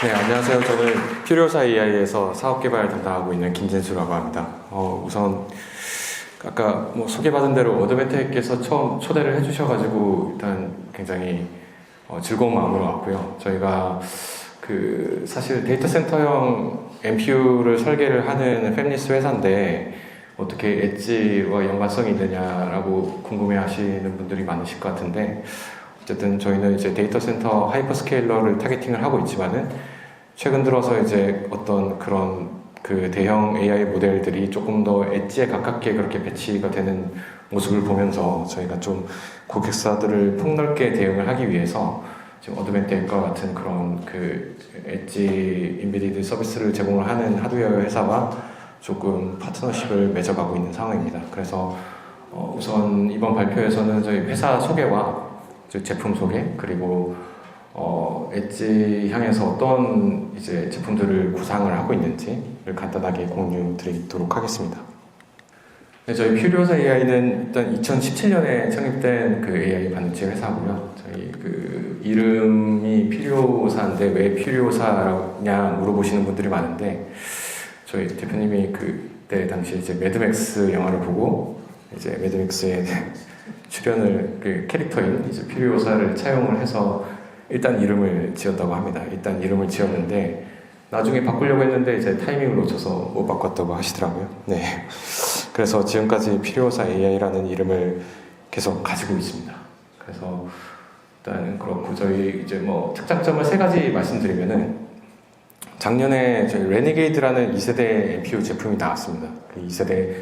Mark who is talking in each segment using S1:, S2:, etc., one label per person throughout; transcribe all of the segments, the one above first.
S1: 네, 안녕하세요. 저는 필요사 AI에서 사업개발 담당하고 있는 김진수라고 합니다. 어, 우선 아까 뭐 소개받은 대로 어드벤텍께서 처음 초대를 해주셔가지고 일단 굉장히 어, 즐거운 마음으로 왔고요. 저희가 그 사실 데이터 센터형 MPU를 설계를 하는 팹리스 회사인데 어떻게 엣지와 연관성이 있느냐라고 궁금해하시는 분들이 많으실 것 같은데 어쨌든 저희는 이제 데이터 센터 하이퍼스케일러를 타겟팅을 하고 있지만은 최근 들어서 이제 어떤 그런 그 대형 AI 모델들이 조금 더 엣지에 가깝게 그렇게 배치가 되는 모습을 보면서 저희가 좀 고객사들을 폭넓게 대응을 하기 위해서 지금 어드벤텍과 같은 그런 그 엣지 인베디드 서비스를 제공을 하는 하드웨어 회사와 조금 파트너십을 맺어가고 있는 상황입니다. 그래서 어 우선 이번 발표에서는 저희 회사 소개와 저 제품 소개 그리고 어, 엣지 향해서 어떤 이제 제품들을 구상을 하고 있는지를 간단하게 공유 드리도록 하겠습니다. 네, 저희 퓨리오사 AI는 일단 2017년에 창립된 그 AI 반도체 회사고요. 저희 그 이름이 퓨리오사인데 왜 퓨리오사냐 물어보시는 분들이 많은데 저희 대표님이 그때 당시 이제 매드맥스 영화를 보고 이제 매드맥스의 출연을 그 캐릭터인 이제 퓨리오사를 차용을 해서 일단 이름을 지었다고 합니다. 일단 이름을 지었는데 나중에 바꾸려고 했는데 이제 타이밍을 놓쳐서 못 바꿨다고 하시더라고요. 네. 그래서 지금까지 퓨리오사 AI라는 이름을 계속 가지고 있습니다. 그래서 일단 그렇고 저희 이제 뭐 특장점을 세 가지 말씀드리면은 작년에 저희 레니게이드라는 2세대 MPU 제품이 나왔습니다. 그 2세대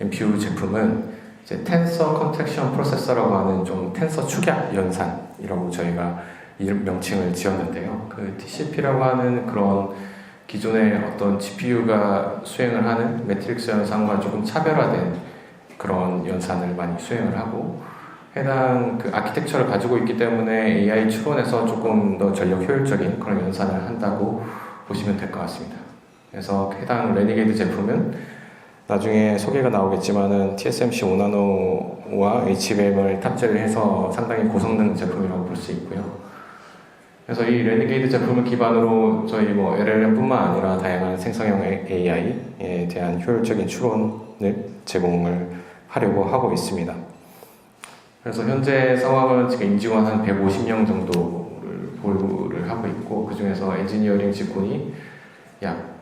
S1: MPU 제품은 이제 텐서 컨텍션 프로세서라고 하는 좀 텐서 축약 연산이라고 저희가 이름 명칭을 지었는데요. 그 TCP라고 하는 그런 기존의 어떤 GPU가 수행을 하는 매트릭스 연산과 조금 차별화된 그런 연산을 많이 수행을 하고 해당 그 아키텍처를 가지고 있기 때문에 AI 추론에서 조금 더 전력 효율적인 그런 연산을 한다고 보시면 될 것 같습니다. 그래서 해당 레니게이드 제품은 나중에 소개가 나오겠지만은 TSMC 5나노와 HBM을 탑재를 해서 상당히 고성능 제품이라고 볼 수 있고요. 그래서 이 레니게이드 제품을 기반으로 저희 뭐 LLM뿐만 아니라 다양한 생성형 AI에 대한 효율적인 추론을 제공을 하려고 하고 있습니다. 그래서 현재 상황은 지금 임직원 한 150명 정도를 보유를 하고 있고 그 중에서 엔지니어링 직군이 약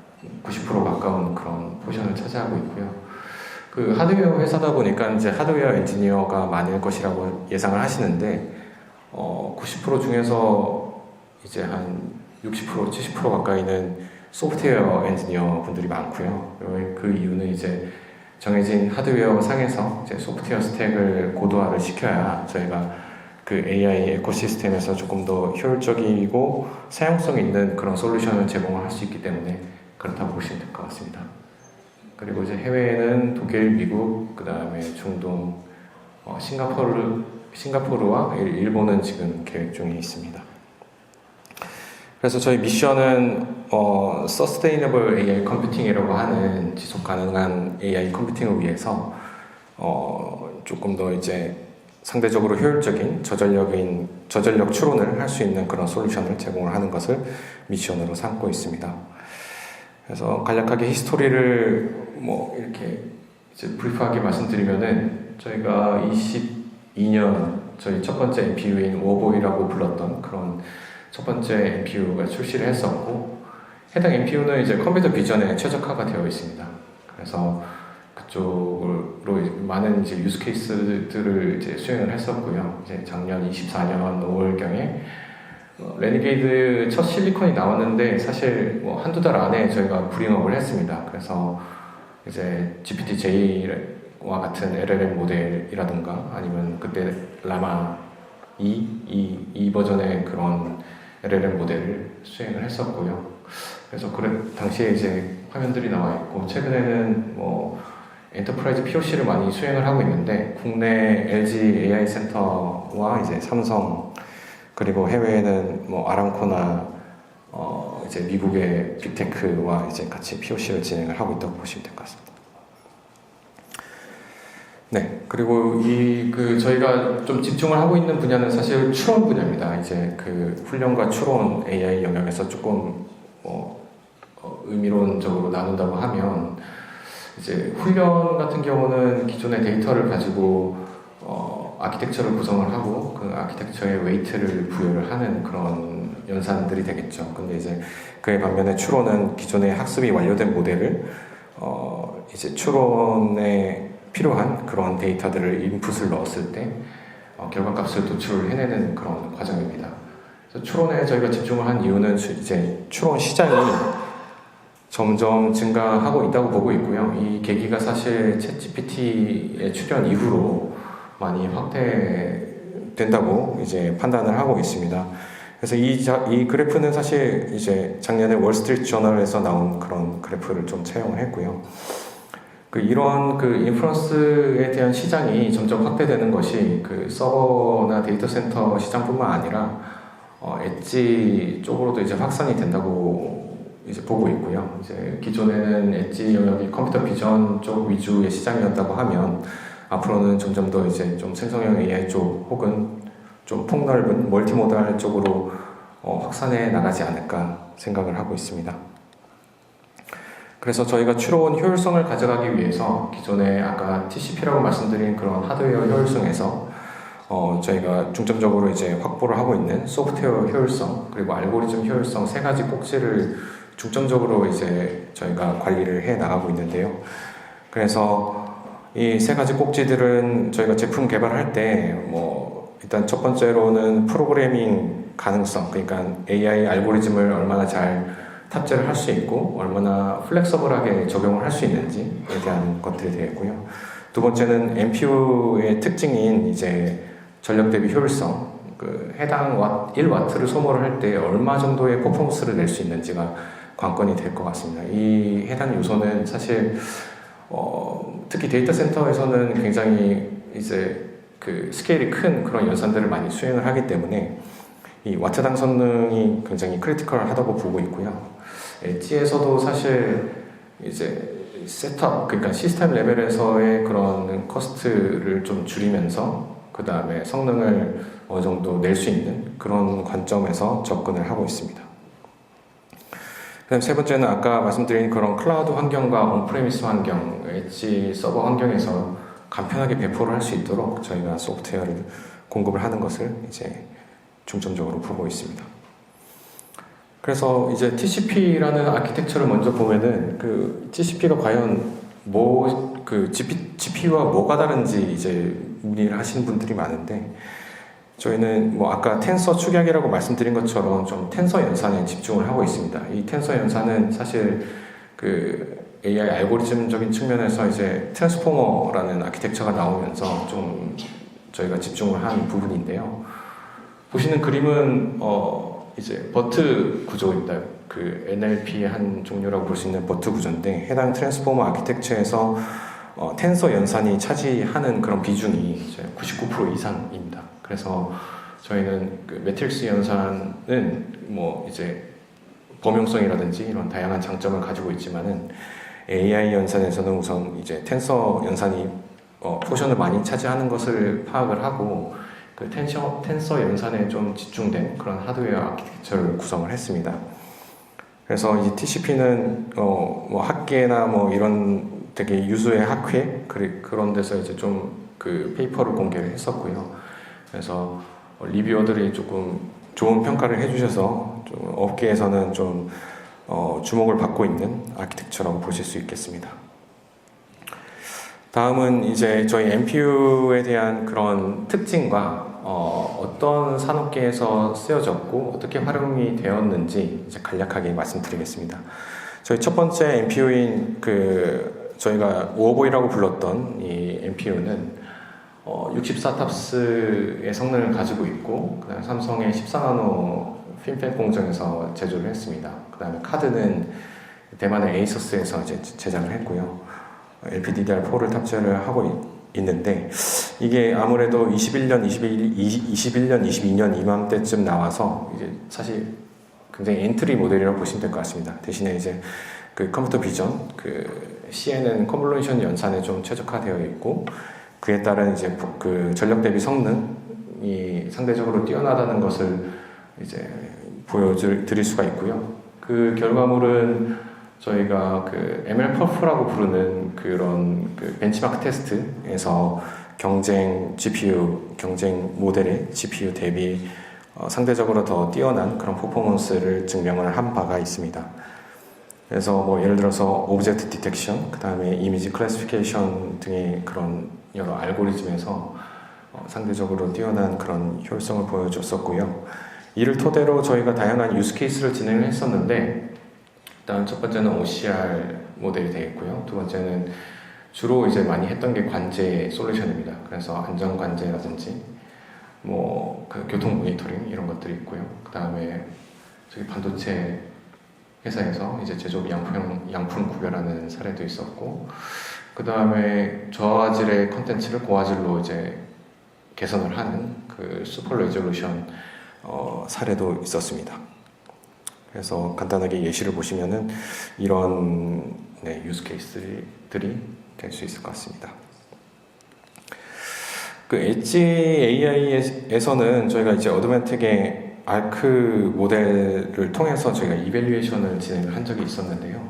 S1: 90% 가까운 그런 포션을 차지하고 있고요. 그 하드웨어 회사다 보니까 이제 하드웨어 엔지니어가 많을 것이라고 예상을 하시는데 어, 90% 중에서 이제 한 60% 70% 가까이는 소프트웨어 엔지니어 분들이 많고요. 그 이유는 이제 정해진 하드웨어 상에서 이제 소프트웨어 스택을 고도화를 시켜야 저희가 그 AI 에코시스템에서 조금 더 효율적이고 사용성 있는 그런 솔루션을 제공을 할 수 있기 때문에 그렇다고 보시면 될 것 같습니다. 그리고 이제 해외에는 독일, 미국, 그 다음에 중동, 어, 싱가포르, 싱가포르와 일- 일본은 지금 계획 중에 있습니다. 그래서 저희 미션은 어, Sustainable AI Computing이라고 하는 지속 가능한 AI 컴퓨팅을 위해서 어, 조금 더 이제 상대적으로 효율적인 저전력인 저전력 추론을 할 수 있는 그런 솔루션을 제공을 하는 것을 미션으로 삼고 있습니다. 그래서 간략하게 히스토리를 뭐 이렇게 이제 브리프하게 말씀드리면은 저희가 22년 저희 첫 번째 MPU인 워보이라고 불렀던 그런 첫 번째 MPU가 출시를 했었고 해당 MPU는 이제 컴퓨터 비전에 최적화가 되어 있습니다. 그래서 그쪽으로 많은 이제 유스 케이스들을 이제 수행을 했었고요. 이제 작년 24년 5월경에 어, 레니게이드 첫 실리콘이 나왔는데 사실 뭐 한두 달 안에 저희가 브링업을 했습니다. 그래서 이제 GPT-J와 같은 LLM 모델이라든가 아니면 그때 라마 2, 이, 이 버전의 그런 LLM 모델을 수행을 했었고요. 그래서 그래 당시에 이제 화면들이 나와 있고 최근에는 뭐 엔터프라이즈 POC를 많이 수행을 하고 있는데 국내 LG AI 센터와 이제 삼성 그리고 해외에는 뭐 아람코나 어 이제 미국의 빅테크와 이제 같이 POC를 진행을 하고 있다고 보시면 될 것 같습니다. 네, 그리고 이 그 저희가 좀 집중을 하고 있는 분야는 사실 추론 분야입니다. 이제 그 훈련과 추론 AI 영역에서 조금 뭐 어, 의미론적으로 나눈다고 하면 이제 훈련 같은 경우는 기존의 데이터를 가지고 어, 아키텍처를 구성을 하고 그 아키텍처에 웨이트를 부여를 하는 그런 연산들이 되겠죠. 근데 이제 그에 반면에 추론은 기존의 학습이 완료된 모델을 어, 이제 추론에 필요한 그런 데이터들을 인풋을 넣었을 때 어, 결과값을 도출을 해내는 그런 과정입니다. 추론에 저희가 집중을 한 이유는 주- 이제 추론 시장이 점점 증가하고 있다고 보고 있고요. 이 계기가 사실 챗GPT의 출현 이후로 많이 확대된다고 이제 판단을 하고 있습니다. 그래서 이, 자- 이 그래프는 사실 이제 작년에 월스트리트 저널에서 나온 그런 그래프를 좀 채용을 했고요. 그 이런 그 인프런스에 대한 시장이 점점 확대되는 것이 그 서버나 데이터 센터 시장뿐만 아니라 어, 엣지 쪽으로도 이제 확산이 된다고 이제 보고 있고요. 이제 기존에는 엣지 영역이 컴퓨터 비전 쪽 위주의 시장이었다고 하면 앞으로는 점점 더 이제 좀 생성형 AI 쪽 혹은 좀 폭넓은 멀티모달 쪽으로 어, 확산해 나가지 않을까 생각을 하고 있습니다. 그래서 저희가 추론 효율성을 가져가기 위해서 기존에 아까 TCP라고 말씀드린 그런 하드웨어 효율성에서 어, 저희가 중점적으로 이제 확보를 하고 있는 소프트웨어 효율성 그리고 알고리즘 효율성 세 가지 꼭지를 중점적으로 이제 저희가 관리를 해 나가고 있는데요. 그래서 이 세 가지 꼭지들은 저희가 제품 개발할 때 뭐 일단 첫 번째로는 프로그래밍 가능성 그러니까 AI 알고리즘을 얼마나 잘 탑재를 할 수 있고 얼마나 플렉서블하게 적용을 할 수 있는지에 대한 것들이 되겠고요. 두 번째는 MPU의 특징인 이제 전력 대비 효율성, 그 해당 와, 1와트를 소모를 할 때 얼마 정도의 퍼포먼스를 낼 수 있는지가 관건이 될 것 같습니다. 이 해당 요소는 사실 어, 특히 데이터 센터에서는 굉장히 이제 그 스케일이 큰 그런 연산들을 많이 수행을 하기 때문에 이 와트당 성능이 굉장히 크리티컬하다고 보고 있고요. 엣지에서도 사실 이제 셋업 그러니까 시스템 레벨에서의 그런 커스트를 좀 줄이면서 그 다음에 성능을 어느 정도 낼 수 있는 그런 관점에서 접근을 하고 있습니다. 그다음 세 번째는 아까 말씀드린 그런 클라우드 환경과 온프레미스 환경, 엣지 서버 환경에서 간편하게 배포를 할 수 있도록 저희가 소프트웨어를 공급을 하는 것을 이제 중점적으로 보고 있습니다. 그래서 이제 TCP라는 아키텍처를 먼저 보면은 그 TCP가 과연 뭐 그 GPU와 뭐가 다른지 이제 문의를 하시는 분들이 많은데 저희는 뭐 아까 텐서 축약이라고 말씀드린 것처럼 좀 텐서 연산에 집중을 하고 있습니다. 이 텐서 연산은 사실 그 AI 알고리즘적인 측면에서 이제 트랜스포머라는 아키텍처가 나오면서 좀 저희가 집중을 한 부분인데요. 보시는 그림은 어 이제 버트 구조입니다. 그 NLP의 한 종류라고 볼 수 있는 버트 구조인데 해당 트랜스포머 아키텍처에서 어, 텐서 연산이 차지하는 그런 비중이 이제 99% 이상입니다. 그래서 저희는 그 매트릭스 연산은 뭐 이제 범용성이라든지 이런 다양한 장점을 가지고 있지만은 AI 연산에서는 우선 이제 텐서 연산이 어, 포션을 많이 차지하는 것을 파악을 하고 그 텐서, 텐서 연산에 좀 집중된 그런 하드웨어 아키텍처를 구성을 했습니다. 그래서 이 TCP는 어, 뭐 학계나 뭐 이런 되게 유수의 학회 그런 데서 이제 좀 그 페이퍼를 공개를 했었고요. 그래서 어, 리뷰어들이 조금 좋은 평가를 해주셔서 좀 업계에서는 좀 어, 주목을 받고 있는 아키텍처라고 보실 수 있겠습니다. 다음은 이제 저희 MPU에 대한 그런 특징과 어, 떤 산업계에서 쓰여졌고 어떻게 활용이 되었는지 이제 간략하게 말씀드리겠습니다. 저희 첫 번째 MPU인 그 저희가 오어보이라고 불렀던 이 MPU는 어, 64탑스의 성능을 가지고 있고 그다음 삼성의 14나노 핀팻 공정에서 제조를 했습니다. 그다음에 카드는 대만의 에이서스에서 이제 제작을 했고요. LPDDR4를 탑재를 하고 있, 있는데 이게 아무래도 21년, 21, 21년, 22년 이맘때쯤 나와서 이제 사실 굉장히 엔트리 모델이라고 보시면 될 것 같습니다. 대신에 이제 그 컴퓨터 비전, 그 CNN 컨볼루션 연산에 좀 최적화되어 있고 그에 따른 이제 그 전력 대비 성능이 상대적으로 뛰어나다는 것을 이제 보여드릴 수가 있고요. 그그 결과물은 저희가 그 ML 퍼프라고 부르는 그런 그 벤치마크 테스트에서 경쟁 GPU 경쟁 모델의 GPU 대비 어, 상대적으로 더 뛰어난 그런 퍼포먼스를 증명을 한 바가 있습니다. 그래서 뭐 예를 들어서 오브젝트 디텍션, 그 다음에 이미지 클래시피케이션 등의 그런 여러 알고리즘에서 어, 상대적으로 뛰어난 그런 효율성을 보여줬었고요. 이를 토대로 저희가 다양한 유스 케이스를 진행을 했었는데 일단 첫 번째는 OCR 모델이 되겠고요. 두 번째는 주로 이제 많이 했던 게 관제 솔루션입니다. 그래서 안전 관제라든지 뭐 그 교통 모니터링 이런 것들이 있고요. 그 다음에 저기 반도체 회사에서 이제 제조업 양품 양품 구별하는 사례도 있었고 그 다음에 저화질의 컨텐츠를 고화질로 이제 개선을 하는 그 슈퍼 레졸루션 어, 사례도 있었습니다. 그래서 간단하게 예시를 보시면은 이런 네, 유스 케이스들이 될 수 있을 것 같습니다. 그 엣지 AI에서는 저희가 이제 어드벤텍의 아크 모델을 통해서 저희가 이벨리에이션을 진행을 한 적이 있었는데요.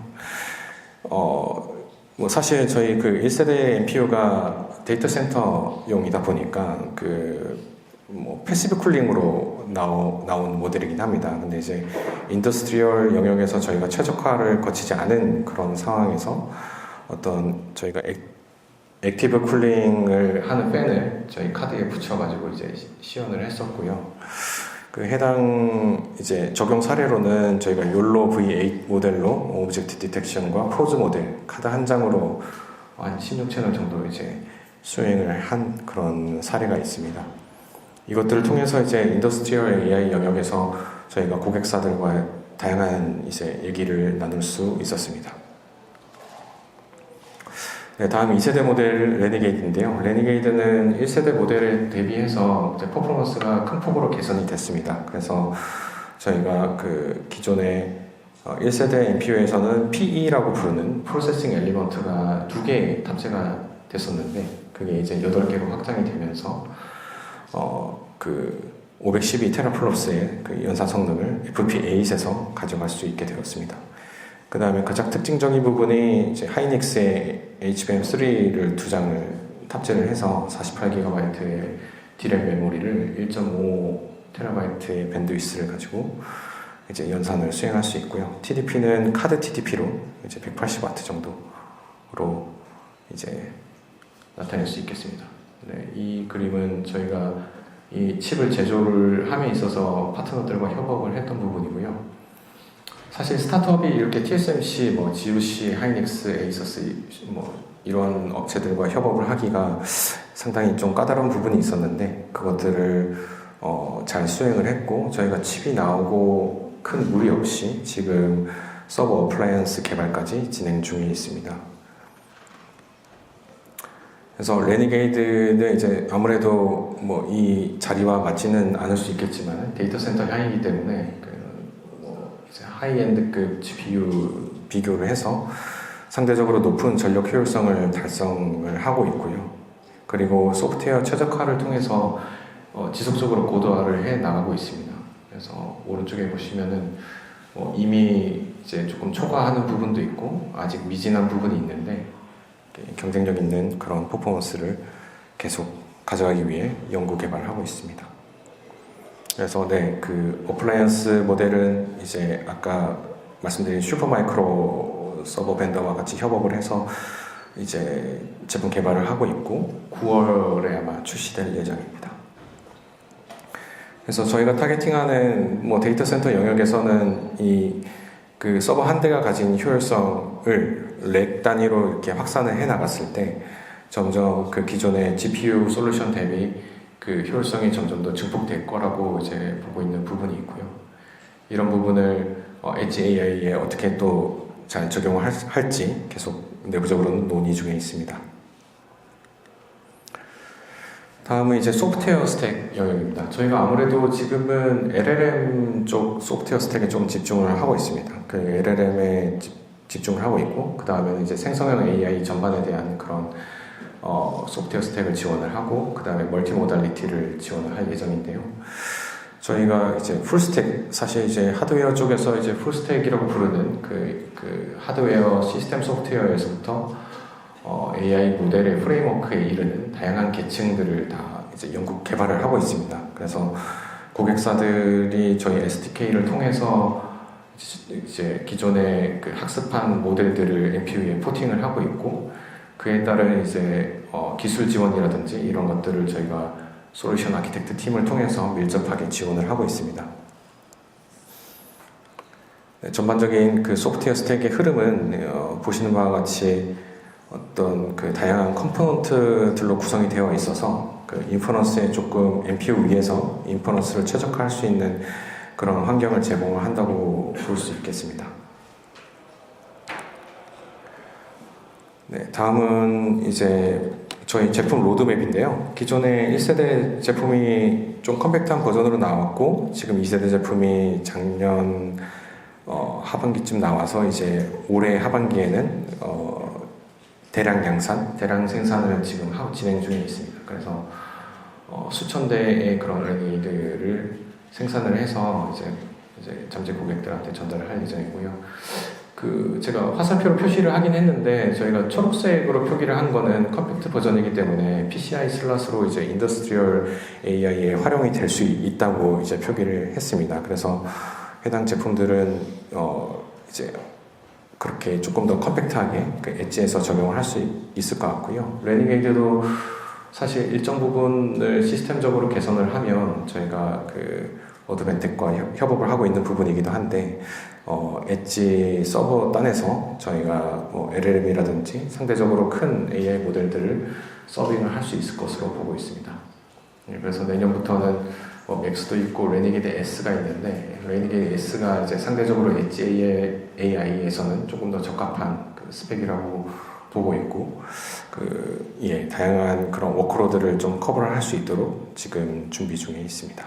S1: 어, 뭐 사실 저희 그 1세대 NPU가 데이터 센터용이다 보니까 그 뭐 패시브 쿨링으로 나오, 나온 모델이긴 합니다. 근데 이제 인더스트리얼 영역에서 저희가 최적화를 거치지 않은 그런 상황에서 어떤 저희가 액, 액티브 쿨링을 하는 팬을 저희 카드에 붙여가지고 이제 시연을 했었고요. 그 해당 이제 적용 사례로는 저희가 욜로 V8 모델로 오브젝트 디텍션과 포즈 모델 카드 한 장으로 한 16채널 정도 이제 수행을 한 그런 사례가 있습니다. 이것들을 통해서 이제 인더스트리얼 AI 영역에서 저희가 고객사들과 다양한 이제 얘기를 나눌 수 있었습니다. 네, 다음 2세대 모델 레니게이드인데요. 레니게이드는 1세대 모델에 대비해서 퍼포먼스가 큰 폭으로 개선이 됐습니다. 그래서 저희가 그 기존의 1세대 NPU에서는 PE라고 부르는 프로세싱 엘리먼트가 두 개 탑재가 됐었는데 그게 이제 8개로 확장이 되면서 어, 그 512 테라플러스의 그 연산 성능을 FP8에서 가져갈 수 있게 되었습니다. 그 다음에 가장 특징적인 부분이 이제 하이닉스의 HBM3를 두 장을 탑재를 해서 48GB의 디램 메모리를 1.5TB의 밴드위스를 가지고 이제 연산을 수행할 수 있고요. TDP는 카드 TDP로 이제 180W 정도로 이제 나타낼 수 있겠습니다. 네, 이 그림은 저희가 이 칩을 제조를 함에 있어서 파트너들과 협업을 했던 부분이고요. 사실 스타트업이 이렇게 TSMC, 뭐 GUC, 하이닉스, 에이서스 뭐 이런 업체들과 협업을 하기가 상당히 좀 까다로운 부분이 있었는데 그것들을 어, 잘 수행을 했고 저희가 칩이 나오고 큰 무리 없이 지금 서버 어플라이언스 개발까지 진행 중에 있습니다. 그래서 레니게이드는 이제 아무래도 뭐 이 자리와 맞지는 않을 수 있겠지만 데이터 센터 향이기 때문에 그뭐 하이엔드급 GPU 비교를 해서 상대적으로 높은 전력 효율성을 달성을 하고 있고요. 그리고 소프트웨어 최적화를 통해서 어, 지속적으로 고도화를 해 나가고 있습니다. 그래서 오른쪽에 보시면은 뭐 이미 이제 조금 초과하는 부분도 있고 아직 미진한 부분이 있는데 경쟁력 있는 그런 퍼포먼스를 계속 가져가기 위해 연구 개발을 하고 있습니다. 그래서 네, 그 어플라이언스 모델은 이제 아까 말씀드린 슈퍼마이크로 서버 벤더와 같이 협업을 해서 이제 제품 개발을 하고 있고 9월에 아마 출시될 예정입니다. 그래서 저희가 타겟팅하는 뭐 데이터 센터 영역에서는 이 그 서버 한 대가 가진 효율성을 렉 단위로 이렇게 확산을 해 나갔을 때 점점 그 기존의 GPU 솔루션 대비 그 효율성이 점점 더 증폭될 거라고 이제 보고 있는 부분이 있고요. 이런 부분을 어, 엣지 AI에 어떻게 또 잘 적용을 할, 할지 계속 내부적으로는 논의 중에 있습니다. 다음은 이제 소프트웨어 스택 영역입니다. 저희가 아무래도 지금은 LLM 쪽 소프트웨어 스택에 좀 집중을 하고 있습니다. 그 LLM에 집중을 하고 있고, 그 다음에는 이제 생성형 AI 전반에 대한 그런 어, 소프트웨어 스택을 지원을 하고, 그 다음에 멀티모달리티를 지원을 할 예정인데요. 저희가 이제 풀스택 사실 이제 하드웨어 쪽에서 이제 풀스택이라고 부르는 그, 그 하드웨어 시스템 소프트웨어에서부터 어, AI 모델의 프레임워크에 이르는 다양한 계층들을 다 이제 연구 개발을 하고 있습니다. 그래서 고객사들이 저희 SDK를 통해서 이제 기존의 그 학습한 모델들을 MPU에 포팅을 하고 있고 그에 따른 이제 어, 기술 지원이라든지 이런 것들을 저희가 솔루션 아키텍트 팀을 통해서 밀접하게 지원을 하고 있습니다. 네, 전반적인 그 소프트웨어 스택의 흐름은 어, 보시는 바와 같이 어떤 그 다양한 컴포넌트들로 구성이 되어 있어서 그 인퍼런스에 조금 MPU 위에서 인퍼런스를 최적화할 수 있는 그런 환경을 제공을 한다고 볼 수 있겠습니다. 네, 다음은 이제 저희 제품 로드맵인데요. 기존의 1세대 제품이 좀 컴팩트한 버전으로 나왔고 지금 2세대 제품이 작년 어, 하반기쯤 나와서 이제 올해 하반기에는 어, 대량 양산, 대량 생산을 지금 하고 진행 중에 있습니다. 그래서 어, 수천 대의 그런 레니들을 생산을 해서 이제 이제 잠재 고객들한테 전달을 할 예정이고요. 그 제가 화살표로 표시를 하긴 했는데 저희가 초록색으로 표기를 한 거는 컴팩트 버전이기 때문에 PCI 슬롯으로 이제 인더스트리얼 AI에 활용이 될 수 있다고 이제 표기를 했습니다. 그래서 해당 제품들은 어 이제 그렇게 조금 더 컴팩트하게 그 엣지에서 적용을 할 수 있을 것 같고요. 레닝 에이드도 사실 일정 부분을 시스템적으로 개선을 하면 저희가 그 어드벤텍과 협업을 하고 있는 부분이기도 한데 어, 엣지 서버 단에서 저희가 뭐 LLM이라든지 상대적으로 큰 AI 모델들을 서빙을 할 수 있을 것으로 보고 있습니다. 예, 그래서 내년부터는 뭐 맥스도 있고 레니게드 S가 있는데 레니게드 S가 이제 상대적으로 엣지 AI에서는 조금 더 적합한 그 스펙이라고 보고 있고 그 예, 다양한 그런 워크로드를 좀 커버를 할 수 있도록 지금 준비 중에 있습니다.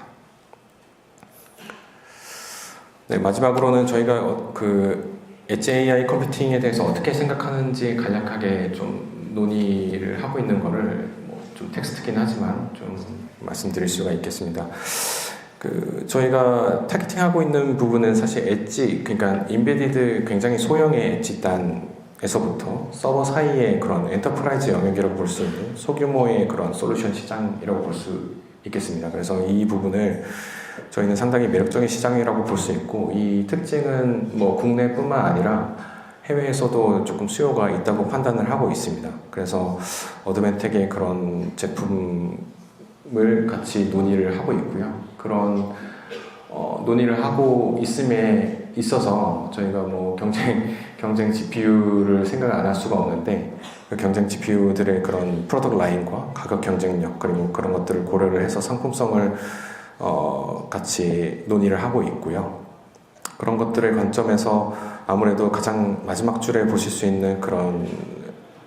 S1: 네, 마지막으로는 저희가 어, 그 엣지 AI 컴퓨팅에 대해서 어떻게 생각하는지 간략하게 좀 논의를 하고 있는 거를 뭐 좀 텍스트긴 하지만 좀 말씀드릴 수가 있겠습니다. 그 저희가 타겟팅하고 있는 부분은 사실 엣지 그러니까 인베디드 굉장히 소형의 엣지 단 에서부터 서버 사이의 그런 엔터프라이즈 영역이라고 볼 수 있는 소규모의 그런 솔루션 시장이라고 볼 수 있겠습니다. 그래서 이 부분을 저희는 상당히 매력적인 시장이라고 볼 수 있고 이 특징은 뭐 국내뿐만 아니라 해외에서도 조금 수요가 있다고 판단을 하고 있습니다. 그래서 어드벤텍의 그런 제품을 같이 논의를 하고 있고요. 그런 어, 논의를 하고 있음에 있어서 저희가 뭐 경쟁 경쟁 GPU를 생각 안 할 수가 없는데 그 경쟁 GPU들의 그런 프로덕트 라인과 가격 경쟁력 그리고 그런 것들을 고려를 해서 상품성을 어, 같이 논의를 하고 있고요. 그런 것들의 관점에서 아무래도 가장 마지막 줄에 보실 수 있는 그런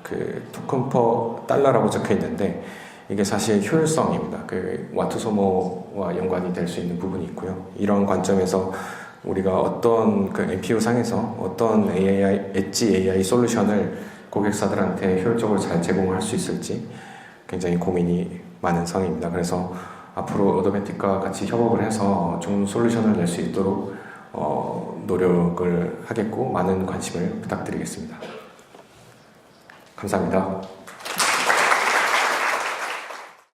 S1: 그 토큰 퍼 달러라고 적혀 있는데 이게 사실 효율성입니다. 그 와트 소모와 연관이 될 수 있는 부분이 있고요. 이런 관점에서 우리가 어떤 그 NPU 상에서 어떤 AI, 엣지 AI 솔루션을 고객사들한테 효율적으로 잘 제공할 수 있을지 굉장히 고민이 많은 상황입니다. 그래서 앞으로 어드벤틱과 같이 협업을 해서 좋은 솔루션을 낼 수 있도록 어, 노력을 하겠고 많은 관심을 부탁드리겠습니다. 감사합니다.